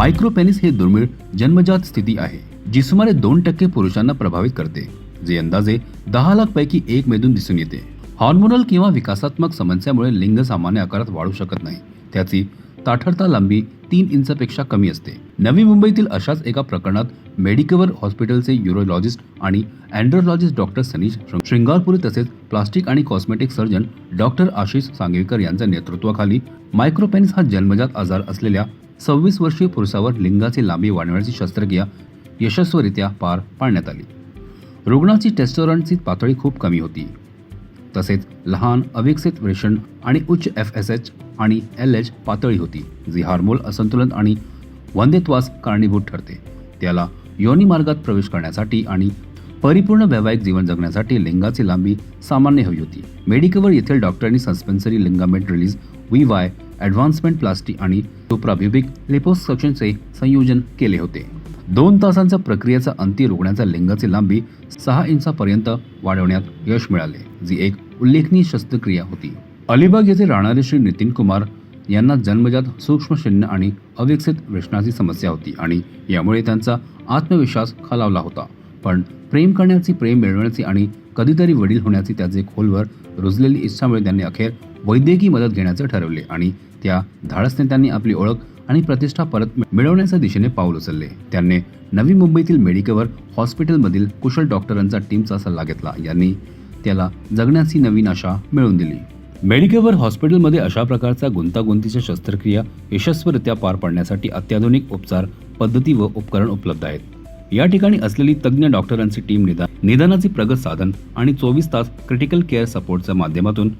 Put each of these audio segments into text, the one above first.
मायक्रोपेनिस हे दुर्मिळ जन्मजात स्थिती आहे जी सुमारे दोन टक्के पुरुषांना प्रभावित करते जे अंदाजे दहा लाख पैकी एक मेदून दिसून येते. हॉर्मोनल किंवा विकासात्मक समस्यामुळे लिंग सामान्य आकारात वाढू शकत नाही. त्याची ताठरता लांबी तीन इंचपेक्षा कमी असते. नवी मुंबईतील अशाच एका प्रकरणात मेडिकवर हॉस्पिटलचे युरोलॉजिस्ट आणि अँड्रोलॉजिस्ट डॉक्टर सनीश श्रृंगारपुरी तसेच प्लास्टिक आणि cosmetic surgeon doctor Ashish Sangekar यांच्या नेतृत्वाखाली मायक्रोपेनिस हा जन्मजात आजार असलेल्या सव्वीस वर्षीय पुरुषावर लिंगाची लांबी वाढवण्याची शस्त्रक्रिया यशस्वीरित्या पार पाडण्यात आली. रुग्णाची टेस्टोरंटची पातळी खूप कमी होती. तसेच लहान अविकसित वेषण आणि उच्च एफ एस एच आणि एल एच पातळी होती जी हार्मोल असंतुलन आणि वंध्यत्वास कारणीभूत ठरते. त्याला योनी मार्गात प्रवेश करण्यासाठी आणि परिपूर्ण वैवाहिक जीवन जगण्यासाठी लिंगाची लांबी सामान्य हवी होती. मेडिकवर येथील डॉक्टरांनी suspensory ligament release V Y advancement plasty आणि सुप्राब्युबिक लिपोसक्शनचे संयोजन केले होते. दोन तासांच्या प्रक्रियेचा अंती रुग्णाच्या लिंगाची लांबी सहा इंचापर्यंत वाढवण्यात यश मिळाले जी एक उल्लेखनीय शस्त्रक्रिया होती. अलिबाग येथे राहणारे श्री नितीन कुमार यांना जन्मजात सूक्ष्मशून्य आणि अविकसित व्यसनाची समस्या होती आणि यामुळे त्यांचा आत्मविश्वास खालावला होता. पण प्रेम करण्याची प्रेम मिळवण्याची आणि कधीतरी वडील होण्याची त्याचे खोलवर रुजलेली इच्छामुळे त्यांनी अखेर वैद्यकीय मदत घेण्याचे ठरवले आणि त्या धाडसने त्यांनी आपली ओळख आणि प्रतिष्ठा परत मिळवण्याच्या दिशेने पाऊल उचलले. त्यांनी नवी मुंबईतील मेडिकवर हॉस्पिटलमधील कुशल डॉक्टरांचा टीमचा सल्ला घेतला. यांनी त्याला जगण्याची नवीन आशा मिळवून दिली. मेडिकेवर हॉस्पिटलमध्ये अशा प्रकारचा गुंतागुंतीच्या शस्त्रक्रिया यशस्वीरित्या पार पाडण्यासाठी अत्याधुनिक उपचार पद्धती व उपकरण उपलब्ध आहेत. या ठिकाणी असलेली तज्ज्ञ डॉक्टरांची टीम निदान निदानाचे प्रगत साधन आणि चोवीस तास क्रिटिकल केअर सपोर्टच्या माध्यमातून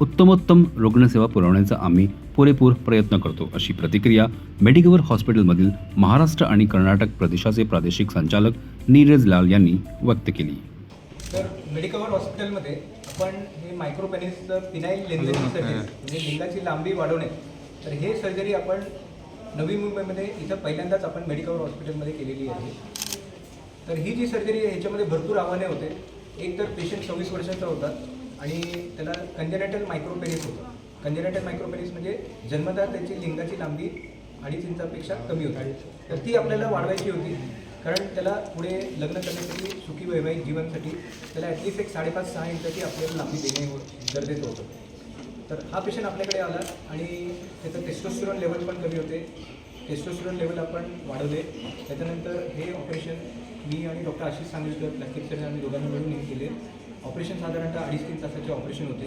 उत्तमोत्तम रुग्णसेवा पुरवण्याचा आम्ही पुरेपूर प्रयत्न करतो अशी प्रतिक्रिया मेडिकवर हॉस्पिटलमधील महाराष्ट्र आणि कर्नाटक प्रदेशाचे प्रादेशिक संचालक नीरज लाल यांनी व्यक्त केली. तर मेडिकवर हॉस्पिटलमध्ये आपण हे मायक्रोपेनिसचं फिनाईल लेन्झिंग सर्जरी म्हणजे लिंगाची लांबी वाढवणे तर हे सर्जरी आपण नवी मुंबईमध्ये इथं पहिल्यांदाच आपण मेडिकवर हॉस्पिटलमध्ये केलेली आहे. तर ही जी सर्जरी आहे ह्याच्यामध्ये भरपूर आव्हाने होते. एक तर पेशंट सव्वीस वर्षाचा होता आणि त्याला कंजेनेटल मायक्रोपेनिस होतं. कंजेनेटल मायक्रोपेनिस म्हणजे जन्मदार त्याची लिंगाची लांबी अडीच इंचापेक्षा कमी होती. तर ती आपल्याला वाढवायची होती. कारण त्याला पुढे लग्न करण्यासाठी सुखी वैवाहिक जीवनसाठी त्याला ॲटलिस्ट एक साडेपाच सहा इंचाची आपल्याला लांबी देणे गरजेचं होतं. तर हा पेशंट आपल्याकडे आला आणि त्याचं टेस्टोस्टेरॉन लेवल पण कमी होते. टेस्टोस्टेरॉन लेवल आपण वाढवले. त्याच्यानंतर हे ऑपरेशन मी आणि doctor Ashish Sanglikar plastic surgeon आम्ही दोघांनी मिळून हे केले. ऑपरेशन साधारणतः अडीच तीन तासाचे ऑपरेशन होते.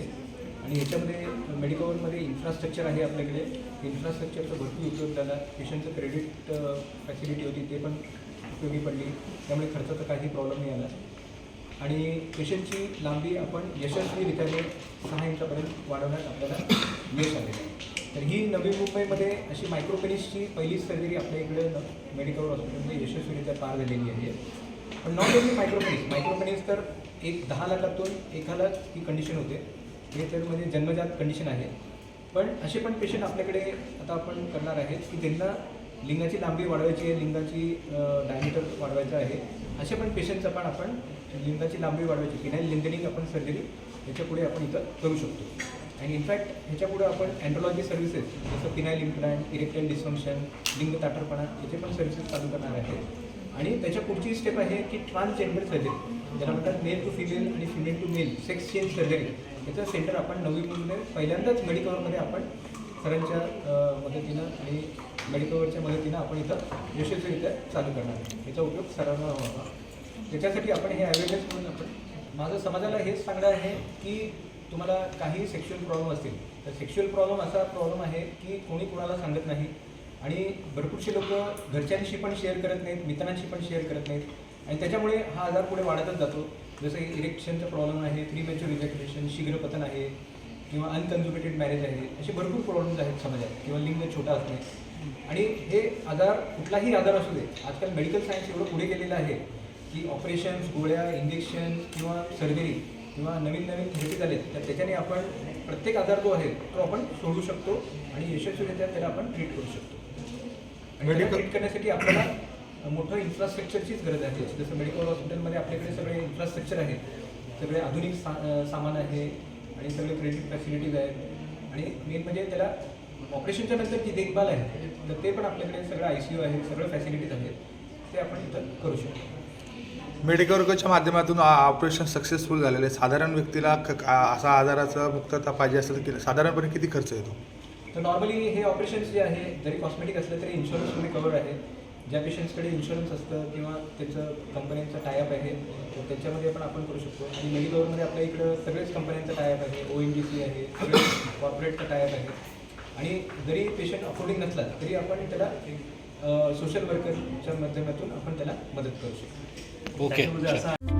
आणि ह्याच्यामध्ये मेडिकलमध्ये इन्फ्रास्ट्रक्चर आहे आपल्याकडे. इन्फ्रास्ट्रक्चरचा भरपूर उपयोग झाला. पेशंटचं क्रेडिट फॅसिलिटी होती ते पण उपयोगी पडली. त्यामुळे खर्चाचा काही प्रॉब्लेम नाही आला. आणि पेशंटची लांबी आपण यशस्वीरित्याने सहा इंचापर्यंत वाढवण्यात आपल्याला यश आलेलं आहे. तर ही नवी मुंबईमध्ये अशी मायक्रोपेनिसची पहिलीच सर्जरी आपल्या इकडे न- मेडिकल हॉस्पिटलमध्ये यशस्वीरित्या पार झालेली आहे. पण नॉट ओनली मायक्रोपेनिस मायक्रोपेनिस तर एक दहा लाखातून एकाला ही कंडिशन होते. हे तर म्हणजे जन्मजात कंडिशन आहे. पण असे पण पेशंट आपल्याकडे आता आपण करणार आहेत की त्यांना लिंगाची लांबी वाढवायची आहे लिंगाची डायमीटर वाढवायचं आहे. असे पण पेशंटचं पण आपण लिंगाची लांबी वाढवायची फिनाईल लिंगनिंग आपण सर्जरी ह्याच्यापुढे आपण इथं करू शकतो. आणि इनफॅक्ट ह्याच्यापुढे आपण अँड्रोलॉजी सर्व्हिसेस जसं फिनाईल इम्प्लांट इरेक्टाईल डिस्फंक्शन लिंग ताठरपणा याचे पण सर्व्हिसेस चालू करणार आहेत आणि त्याच्या पुढची स्टेप आहे की ट्रान्सजेंडर सर्जरी ज्याला म्हणतात मेल टू फिमेल आणि female to male sex change surgery याचं सेंटर आपण नवी मुंबईमध्ये पहिल्यांदाच मेडिकलमध्ये आपण सरांच्या मदतीनं आणि मेडिकलवरच्या मदतीनं आपण इथं यशस्वीरित्या चालू करणार आहे याचा उपयोग सर्वांना व्हावा. त्याच्यासाठी आपण हे अवेअरनेस म्हणून आपण माझं समाजाला हेच सांगणं आहे की तुम्हाला काही सेक्शुअल प्रॉब्लेम असतील तर सेक्शुअल प्रॉब्लेम असा प्रॉब्लेम आहे की कोणी कोणाला सांगत नाही. आणि भरपूरसे लोक घरच्यांशी पण शेअर करत नाहीत मित्रांशी पण शेअर करत नाहीत. आणि त्याच्यामुळे हा आजार पुढे वाढतच जातो. जसं इरेक्शनचा प्रॉब्लेम आहे प्री मॅच्युअर इजॅक्युलेशन शीघ्रपतन आहे किंवा अनकन्झ्युमेटेड मॅरेज आहे असे भरपूर प्रॉब्लेम्स आहेत समाजात किंवा लिंग छोटा असणे. आणि हे आजार कुठलाही आजार असू दे आजकाल मेडिकल सायन्स एवढं पुढे गेलेलं आहे की ऑपरेशन्स गोळ्या इंजेक्शन किंवा सर्जरी किंवा नवीन नवीन थेरपी झालेत तर त्याच्याने आपण प्रत्येक आजार जो आहे तो आपण सोडू शकतो आणि यशस्वीरित्या त्याला आपण ट्रीट करू शकतो. आणि त्याला ट्रीट करण्यासाठी आपल्याला मोठं इन्फ्रास्ट्रक्चरचीच गरज आहे. जसं मेडिकल हॉस्पिटलमध्ये आपल्याकडे सगळे इन्फ्रास्ट्रक्चर आहे सगळे आधुनिक सा सामान आहे आणि सगळे क्रेडिट फॅसिलिटीज आहेत. आणि मेन म्हणजे त्याला ऑपरेशनच्या नंतर जी देखभाल आहे तर ते पण आपल्याकडे सगळं आय सी यू आहे सगळं फॅसिलिटीज आहेत ते आपण इथं करू शकतो. मेडिकलच्या माध्यमातून ऑपरेशन सक्सेसफुल झालेलं आहे साधारण व्यक्तीला क- असा आजाराचा मुक्तता पाहिजे असेल की साधारणपणे किती खर्च येतो? तर नॉर्मली हे ऑपरेशन्स जे आहे जरी कॉस्मेटिक असलं तरी इन्शुरन्समध्ये कवर्ड आहे. ज्या पेशंट्सकडे इन्शुरन्स असतं किंवा त्याचं कंपन्यांचं टायअप आहे तर त्याच्यामध्ये पण आपण करू शकतो. आणि मेडिकवरमध्ये आपल्या इकडं सगळेच कंपन्यांचं टायअप आहे. ओ एन जी सी आहे सगळे कॉर्पोरेटचं टायअप आहे. आणि जरी पेशंट अफोर्डिंग नसला तरी आपण त्याला सोशल वर्करच्या माध्यमातून आपण त्याला मदत करू शकतो. ओके